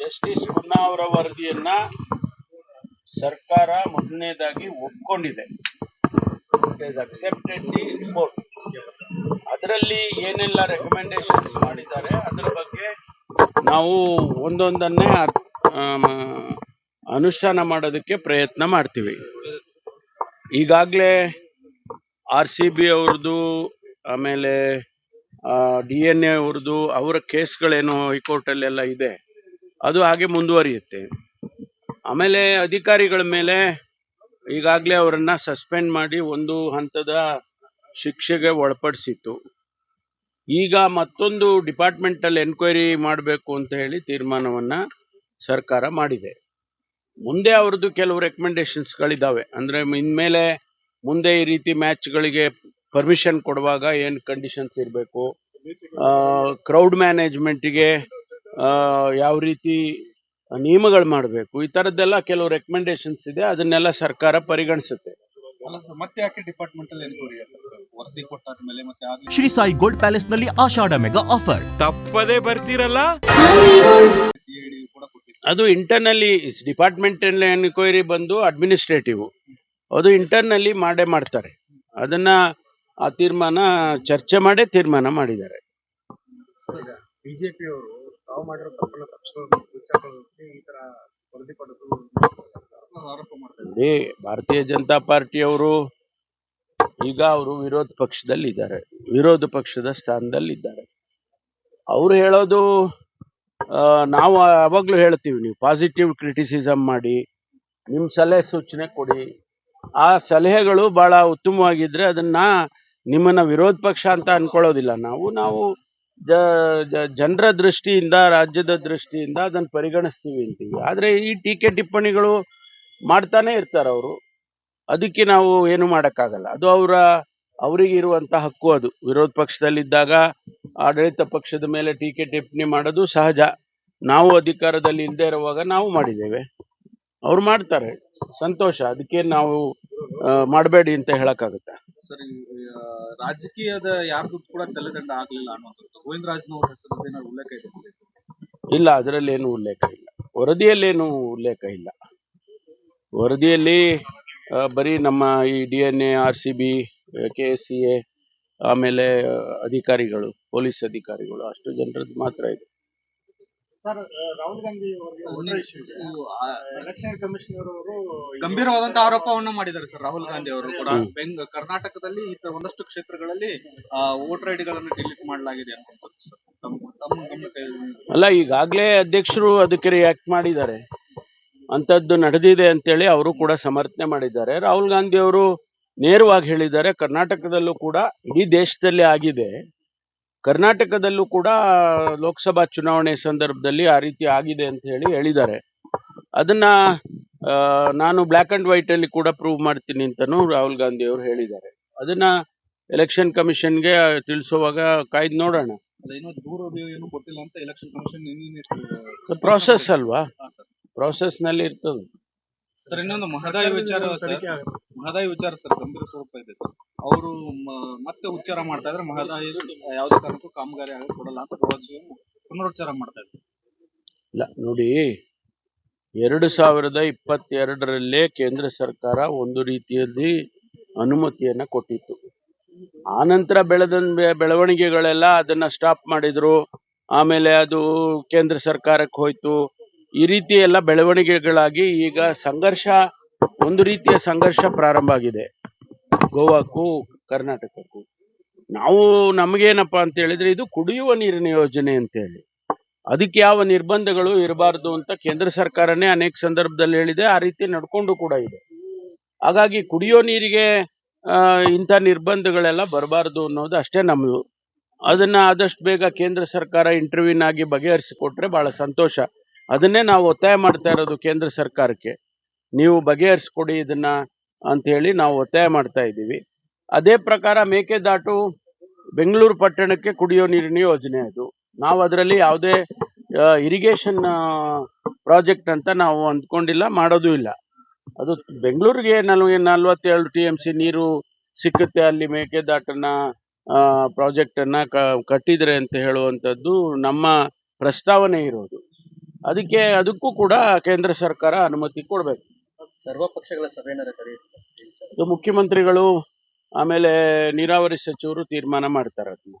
Justice ಉನ್ನಾ ಅವರ ವರದಿಯನ್ನ ಸರ್ಕಾರ ಮೊದಲನೇದಾಗಿ ಒಪ್ಕೊಂಡಿದೆ. ಅಕ್ಸೆಪ್ಟೆಡ್ ದಿ ರಿಪೋರ್ಟ್ ಅದರಲ್ಲಿ ಏನೆಲ್ಲ ರೆಕಮೆಂಡೇಶನ್ಸ್ ಮಾಡಿದ್ದಾರೆ, ಅದರ ಬಗ್ಗೆ ನಾವು ಒಂದೊಂದನ್ನೇ ಅನುಷ್ಠಾನ ಮಾಡೋದಕ್ಕೆ ಪ್ರಯತ್ನ ಮಾಡ್ತೀವಿ. ಈಗಾಗಲೇ ಆರ್ ಸಿ ಬಿ ಅವ್ರದ್ದು, ಆಮೇಲೆ ಡಿ ಎನ್ ಎ ಅವ್ರದ್ದು, ಅವರ ಕೇಸ್ಗಳೇನು ಹೈಕೋರ್ಟಲ್ಲೆಲ್ಲ ಇದೆ. ಅದು ಹಾಗೆ ಮುಂದುವರಿಯುತ್ತೆ. ಆಮೇಲೆ ಅಧಿಕಾರಿಗಳ ಮೇಲೆ ಈಗಾಗಲೇ ಅವರನ್ನ ಸಸ್ಪೆಂಡ್ ಮಾಡಿ ಒಂದು ಹಂತದ ಶಿಕ್ಷೆಗೆ ಒಳಪಡಿಸಿತ್ತು. ಈಗ ಮತ್ತೊಂದು ಡಿಪಾರ್ಟ್ಮೆಂಟಲ್ಲಿ ಎನ್ಕ್ವೈರಿ ಮಾಡಬೇಕು ಅಂತ ಹೇಳಿ ತೀರ್ಮಾನವನ್ನು ಸರ್ಕಾರ ಮಾಡಿದೆ. ಮುಂದೆ ಅವ್ರದ್ದು ಕೆಲವು ರೆಕಮೆಂಡೇಶನ್ಸ್ಗಳಿದ್ದಾವೆ ಅಂದ್ರೆ ಇನ್ಮೇಲೆ ಮುಂದೆ ಈ ರೀತಿ ಮ್ಯಾಚ್ಗಳಿಗೆ ಪರ್ಮಿಷನ್ ಕೊಡುವಾಗ ಏನು ಕಂಡೀಷನ್ಸ್ ಇರಬೇಕು? ಕ್ರೌಡ್ ಮ್ಯಾನೇಜ್ಮೆಂಟಿಗೆ ಯಾವ ರೀತಿ ನಿಯಮಗಳು ಮಾಡಬೇಕು? ಈ ಥರದ್ದೆಲ್ಲ ಕೆಲವು ರೆಕಮೆಂಡೇಶನ್ಸ್ ಇದೆ ಅದನ್ನೆಲ್ಲ ಸರ್ಕಾರ ಪರಿಗಣಿಸುತ್ತೆ. ಮತ್ತೆ ಯಾಕೆ ಡಿಪಾರ್ಟ್ಮೆಂಟ್ ಅಲ್ಲಿ ಎನ್ಕ್ವೈರಿ ಅಂತ ಸರ್? ವರದಿ ಕೊಟ್ಟಾದ್ಮೇಲೆ ಮತ್ತೆ ಆಗ್ಲಿ ಶ್ರೀ ಸಾಯಿ ಗೋಲ್ಡ್ ಪ್ಯಾಲೇಸ್ನಲ್ಲಿ ಆಷಾಢ ಮೆಗಾ ಆಫರ್. ತಪ್ಪದೇ ಬರ್ತೀರಲ್ಲ? ಅದು ಇಂಟರ್ನಲ್ಲಿ ಡಿಪಾರ್ಟ್ಮೆಂಟ್ ಎನ್ಕ್ವೈರಿ ಬಂದು ಅಡ್ಮಿನಿಸ್ಟ್ರೇಟಿವ್ ಅದು ಇಂಟರ್ನಲ್ಲಿ ಮಾಡೇ ಮಾಡ್ತಾರೆ. ಅದನ್ನ ಆ ತೀರ್ಮಾನ ಚರ್ಚೆ ಮಾಡೇ ತೀರ್ಮಾನ ಮಾಡಿದ್ದಾರೆ. ಬಿಜೆಪಿ ಅವರು ತಾವು ಮಾಡಿರೋ ತಪ್ಪನ್ನ ತಪ್ಪಿಸ್ಕೊಳ್ಳೋಕೆ ಈ ತರ ವರದಿ ಕೊಡೋದು ಆರೋಪ ಮಾಡ್ತಾರೆ ನೋಡಿ ಭಾರತೀಯ ಜನತಾ ಪಾರ್ಟಿಯವರು ಈಗ ಅವರು ವಿರೋಧ ಪಕ್ಷದಲ್ಲಿ ಇದ್ದಾರೆ ವಿರೋಧ ಪಕ್ಷದ ಸ್ಥಾನದಲ್ಲಿ ಇದ್ದಾರೆ ಅವ್ರು ಹೇಳೋದು ನಾವು ಯಾವಾಗ್ಲೂ ಹೇಳ್ತೀವಿ ನೀವು ಪಾಸಿಟಿವ್ ಕ್ರಿಟಿಸಿಸಮ್ ಮಾಡಿ ನಿಮ್ಮ ಸಲಹೆ ಸೂಚನೆ ಕೊಡಿ. ಆ ಸಲಹೆಗಳು ಬಹಳ ಉತ್ತಮವಾಗಿದ್ರೆ ಅದನ್ನ ನಿಮ್ಮನ್ನ ವಿರೋಧ ಪಕ್ಷ ಅಂತ ಅನ್ಕೊಳ್ಳೋದಿಲ್ಲ. ನಾವು ನಾವು ಜನರ ದೃಷ್ಟಿಯಿಂದ, ರಾಜ್ಯದ ದೃಷ್ಟಿಯಿಂದ ಅದನ್ನ ಪರಿಗಣಿಸ್ತೀವಿ ಅಂತೀವಿ. ಆದ್ರೆ ಈ ಟೀಕೆ ಟಿಪ್ಪಣಿಗಳು ಮಾಡ್ತಾನೆ ಇರ್ತಾರೆ ಅವರು. ಅದಕ್ಕೆ ನಾವು ಏನು ಮಾಡಕ್ಕಾಗಲ್ಲ. ಅದು ಅವರ, ಅವರಿಗೆ ಇರುವಂತ ಹಕ್ಕು ಅದು. ವಿರೋಧ ಪಕ್ಷದಲ್ಲಿದ್ದಾಗ ಆಡಳಿತ ಪಕ್ಷದ ಮೇಲೆ ಟೀಕೆ ಟಿಪ್ಪಣಿ ಮಾಡೋದು ಸಹಜ. ನಾವು ಅಧಿಕಾರದಲ್ಲಿ ಹಿಂದೆ ಇರುವಾಗ ನಾವು ಮಾಡಿದ್ದೇವೆ. ಅವ್ರು ಮಾಡ್ತಾರೆ. ಸಂತೋಷ. ಅದಕ್ಕೆ ನಾವು ಮಾಡಬೇಡಿ ಅಂತ ಹೇಳಕ್ಕಾಗತ್ತಾ? ಸರ್ ರಾಜಕೀಯದ ಯಾರ್ದು ಕೂಡ ತಲೆದಂಡ ಆಗ್ಲಿಲ್ಲ ಗೋವಿಂದ ರಾಜ್ನವ್ರ ಹೆಸರು ಏನಾದ್ರು ಉಲ್ಲೇಖ ಇದೆ? ಇಲ್ಲ, ಅದರಲ್ಲಿ ಏನು ಉಲ್ಲೇಖ ಇಲ್ಲ. ವರದಿಯಲ್ಲೇನು ಉಲ್ಲೇಖ ಇಲ್ಲ. ವರದಿಯಲ್ಲಿ ಬರೀ ನಮ್ಮ ಈ D N A, R C B C A, ಆಮೇಲೆ ಅಧಿಕಾರಿಗಳು, ಪೊಲೀಸ್ ಅಧಿಕಾರಿಗಳು, ಅಷ್ಟು ಜನರದ್ದು ಮಾತ್ರ ಇದೆ. Sir Rahul Gandhi election commissioner ಅವರು ಗಂಭೀರವಾದಂತ ಆರೋಪವನ್ನ ಮಾಡಿದ್ದಾರೆ ಸರ್ ರಾಹುಲ್ ಗಾಂಧಿ ಅವರು ಕೂಡ. ಬೆಂಗ್ ಕರ್ನಾಟಕದಲ್ಲಿ ಈ ತರ ಒಂದಷ್ಟು ಕ್ಷೇತ್ರಗಳಲ್ಲಿ ವೋಟರ್ ಐಡಿಗಳನ್ನು ಡಿಲೀಟ್ ಮಾಡಲಾಗಿದೆ ಅನ್ನುವಂಥದ್ದು ಸರ್. ತಮ್ಮ ತಮ್ಮ ಅಲ್ಲ ಈಗಾಗಲೇ ಅಧ್ಯಕ್ಷರು ಅದಕ್ಕೆ ರಿಯಾಕ್ಟ್ ಮಾಡಿದ್ದಾರೆ. ಅಂತದ್ದು ನಡೆದಿದೆ ಅಂತೇಳಿ ಅವರು ಕೂಡ ಸಮರ್ಥನೆ ಮಾಡಿದ್ದಾರೆ. ರಾಹುಲ್ ಗಾಂಧಿ ಅವರು ನೇರವಾಗಿ ಹೇಳಿದ್ದಾರೆ ಕರ್ನಾಟಕದಲ್ಲೂ ಕೂಡ ಇಡೀ ದೇಶದಲ್ಲಿ ಆಗಿದೆ. ಕರ್ನಾಟಕದಲ್ಲೂ ಕೂಡ ಲೋಕಸಭಾ ಚುನಾವಣೆ ಸಂದರ್ಭದಲ್ಲಿ ಆ ರೀತಿ ಆಗಿದೆ ಅಂತ ಹೇಳಿ ಹೇಳಿದ್ದಾರೆ. ಅದನ್ನ ನಾನು ಬ್ಲ್ಯಾಕ್ ಅಂಡ್ ವೈಟ್ ಅಲ್ಲಿ ಕೂಡ ಪ್ರೂವ್ ಮಾಡ್ತೀನಿ ಅಂತಾನು ರಾಹುಲ್ ಗಾಂಧಿ ಅವರು ಹೇಳಿದ್ದಾರೆ. ಅದನ್ನ ಎಲೆಕ್ಷನ್ ಕಮಿಷನ್ಗೆ ತಿಳಿಸುವಾಗ ಕಾಯ್ದು ನೋಡೋಣ. ಪ್ರಾಸೆಸ್ ಅಲ್ವಾ? ಪ್ರಾಸೆಸ್ನಲ್ಲಿ ಇರ್ತದೆ. ಸರ್ ಇನ್ನೊಂದು ಮಹದಾಯಿ ವಿಚಾರ ಸರ್. ಮಹದಾಯಿ ವಿಚಾರ ಸರ್ ಗಂಭೀರ ಸ್ವರೂಪ ಇದೆ ಸರ್. ಅವರು ಮತ್ತೆ ಉಚ್ಚಾರ ಮಾಡ್ತಾ ಇದ್ರೆ ಮಹದಾಯಿ ಯಾವುದೇ ಕಾರಣಕ್ಕೂ ಕಾಮಗಾರಿ ಆಗಿ ಕೊಡಲ್ಲ ಅಂತ ಭರವಸೆಯನ್ನು ಪುನರುಚ್ಚಾರ ಮಾಡ್ತಾ ಇದ್ದಾರೆ. ಇಲ್ಲ ನೋಡಿ ಎರಡು ಸಾವಿರದ ಇಪ್ಪತ್ತೆರಡರಲ್ಲೇ ಕೇಂದ್ರ ಸರ್ಕಾರ ಒಂದು ರೀತಿಯಲ್ಲಿ ಅನುಮತಿಯನ್ನ ಕೊಟ್ಟಿತ್ತು. ಆನಂತರ ಬೆಳೆದ ಬೆಳವಣಿಗೆಗಳೆಲ್ಲ ಅದನ್ನ ಸ್ಟಾಪ್ ಮಾಡಿದ್ರು. ಆಮೇಲೆ ಅದು ಕೇಂದ್ರ ಸರ್ಕಾರಕ್ಕೆ ಹೋಯ್ತು. ಈ ರೀತಿ ಎಲ್ಲ ಬೆಳವಣಿಗೆಗಳಾಗಿ ಈಗ ಸಂಘರ್ಷ, ಒಂದು ರೀತಿಯ ಸಂಘರ್ಷ ಪ್ರಾರಂಭ ಆಗಿದೆ. ಗೋವಾಕ್ಕೂ, ಕರ್ನಾಟಕಕ್ಕೂ. ನಾವು ನಮಗೇನಪ್ಪ ಅಂತ ಹೇಳಿದ್ರೆ ಇದು ಕುಡಿಯುವ ನೀರಿನ ಯೋಜನೆ ಅಂತ ಹೇಳಿ. ಅದಕ್ಕೆ ಯಾವ ನಿರ್ಬಂಧಗಳು ಇರಬಾರ್ದು ಅಂತ ಕೇಂದ್ರ ಸರ್ಕಾರನೇ ಅನೇಕ ಸಂದರ್ಭದಲ್ಲಿ ಹೇಳಿದೆ, ಆ ರೀತಿ ನಡ್ಕೊಂಡು ಕೂಡ ಇದೆ. ಹಾಗಾಗಿ ಕುಡಿಯೋ ನೀರಿಗೆ ಇಂಥ ನಿರ್ಬಂಧಗಳೆಲ್ಲ ಬರಬಾರ್ದು ಅನ್ನೋದು ಅಷ್ಟೇ ನಮ್ಮದು. ಅದನ್ನ ಆದಷ್ಟು ಬೇಗ ಕೇಂದ್ರ ಸರ್ಕಾರ ಇಂಟರ್ವ್ಯೂನ್ ಆಗಿ ಬಗೆಹರಿಸಿಕೊಟ್ರೆ ಬಹಳ ಸಂತೋಷ. ಅದನ್ನೇ ನಾವು ಒತ್ತಾಯ ಮಾಡ್ತಾ ಇರೋದು ಕೇಂದ್ರ ಸರ್ಕಾರಕ್ಕೆ. ನೀವು ಬಗೆಹರಿಸ್ಕೊಡಿ ಇದನ್ನ ಅಂತ ಹೇಳಿ ನಾವು ಒತ್ತಾಯ ಮಾಡ್ತಾ ಇದ್ದೀವಿ. ಅದೇ ಪ್ರಕಾರ ಮೇಕೆದಾಟು ಬೆಂಗಳೂರು ಪಟ್ಟಣಕ್ಕೆ ಕುಡಿಯೋ ನೀರಿನ ಯೋಜನೆ ಅದು. ನಾವು ಅದರಲ್ಲಿ ಯಾವುದೇ ಇರಿಗೇಷನ್ ಪ್ರಾಜೆಕ್ಟ್ ಅಂತ ನಾವು ಅಂದ್ಕೊಂಡಿಲ್ಲ, ಮಾಡೋದು ಇಲ್ಲ. ಅದು ಬೆಂಗಳೂರಿಗೆ ನಲ್ವ ನಲ್ವತ್ತೇಳು ಟಿ ಎಂ ಸಿ ನೀರು ಸಿಕ್ಕುತ್ತೆ, ಅಲ್ಲಿ ಮೇಕೆದಾಟನ್ನ ಪ್ರಾಜೆಕ್ಟನ್ನ ಕಟ್ಟಿದ್ರೆ ಅಂತ ಹೇಳುವಂಥದ್ದು ನಮ್ಮ ಪ್ರಸ್ತಾವನೆ ಇರೋದು. ಅದಕ್ಕೆ ಅದಕ್ಕೂ ಕೂಡ ಕೇಂದ್ರ ಸರ್ಕಾರ ಅನುಮತಿ ಕೊಡಬೇಕು. ಸರ್ವ ಪಕ್ಷಗಳ ಸಭೆ ಕರೆಯುತ್ತೆ? ಇದು ಮುಖ್ಯಮಂತ್ರಿಗಳು ಆಮೇಲೆ ನೀರಾವರಿ ಸಚಿವರು ತೀರ್ಮಾನ ಮಾಡ್ತಾರೆ ಅದನ್ನ.